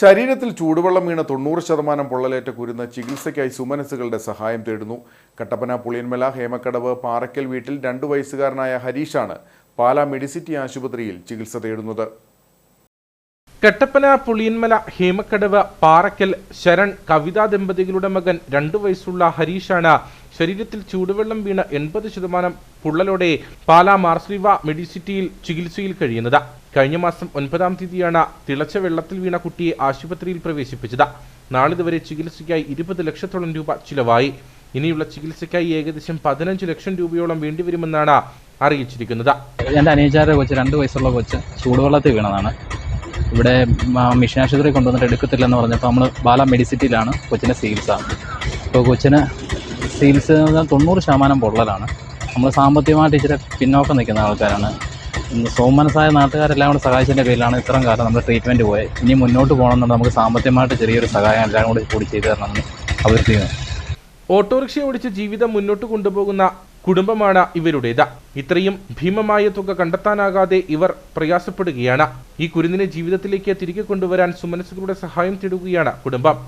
ശരീരത്തിൽ ചൂടുവെള്ളം വീണ തൊണ്ണൂറ് ശതമാനം പൊള്ളലേറ്റ കുരുന്ന് ചികിത്സയ്ക്കായി സുമനസുകളുടെ സഹായം തേടുന്നു. കട്ടപ്പന പുളിയന്മല ഹേമക്കടവ് പാറയ്ക്കൽ വീട്ടിൽ രണ്ടു വയസ്സുകാരനായ ഹരീഷാണ് പാലാ മെഡിസിറ്റി ആശുപത്രിയിൽ ചികിത്സ തേടുന്നത്. കട്ടപ്പന പുളിയന്മല ഹേമക്കടവ് പാറക്കൽ ശരൺ കവിതാ ദമ്പതികളുടെ മകൻ രണ്ടു വയസ്സുള്ള ഹരീഷാണ് ശരീരത്തിൽ ചൂടുവെള്ളം വീണ് എൺപത് ശതമാനം പുള്ളലോടെ പാലാ മാർസ്ലിവ മെഡിസിറ്റിയിൽ ചികിത്സയിൽ കഴിയുന്നത്. കഴിഞ്ഞ മാസം ഒൻപതാം തീയതിയാണ് തിളച്ച വെള്ളത്തിൽ വീണ കുട്ടിയെ ആശുപത്രിയിൽ പ്രവേശിപ്പിച്ചത്. നാളിതുവരെ ചികിത്സയ്ക്കായി ഇരുപത് ലക്ഷത്തോളം രൂപ ചിലവായി. ഇനിയുള്ള ചികിത്സയ്ക്കായി ഏകദേശം പതിനഞ്ച് ലക്ഷം രൂപയോളം വേണ്ടിവരുമെന്നാണ് അറിയിച്ചിരിക്കുന്നത്. എന്റെ അനിയച്ചാരുടെ കൊച്ച് രണ്ട് വയസ്സുള്ള കൊച്ച് ചൂടുവെള്ളത്തിൽ വീണതാണ്. ഇവിടെ മിഷൻ ആശുപത്രി കൊണ്ടുവന്നിട്ട് എടുക്കത്തില്ലെന്ന് പറഞ്ഞപ്പോൾ നമ്മൾ ബാല മെഡിസിറ്റിയിലാണ് കൊച്ചിന്റെ ചികിത്സ. അപ്പോൾ കൊച്ചിന് ചികിത്സ തൊണ്ണൂറ് ശതമാനം പൊള്ളലാണ്. നമ്മൾ സാമ്പത്തികമായിട്ട് ഇച്ചിരി പിന്നോക്കം നിൽക്കുന്ന ആൾക്കാരാണ്. സോമനസായ നാട്ടുകാരെല്ലാം കൂടെ സഹായിച്ചതിന്റെ പേരിലാണ് ഇത്രയും കാലം നമ്മൾ ട്രീറ്റ്മെന്റ് പോയത്. ഇനി മുന്നോട്ട് പോകണമെന്നുണ്ടെങ്കിൽ നമുക്ക് സാമ്പത്തികമായിട്ട് ചെറിയൊരു സഹായം എല്ലാവരും കൂടി കൂടി ചെയ്തു തരണമെന്ന് അഭ്യർത്ഥിക്കുന്നു ഓട്ടോറിക്ഷ ഓടിച്ച് ജീവിതം മുന്നോട്ട് കൊണ്ടുപോകുന്ന കുടുംബമാണ് ഇവരുടേത്. ഇത്രയും ഭീമമായ തുക കണ്ടെത്താനാകാതെ ഇവർ പ്രയാസപ്പെടുകയാണ്. ഈ കുരുന്നിനെ ജീവിതത്തിലേക്ക് തിരികെ കൊണ്ടുവരാൻ സുമനസുകളുടെ സഹായം തേടുകയാണ് കുടുംബം.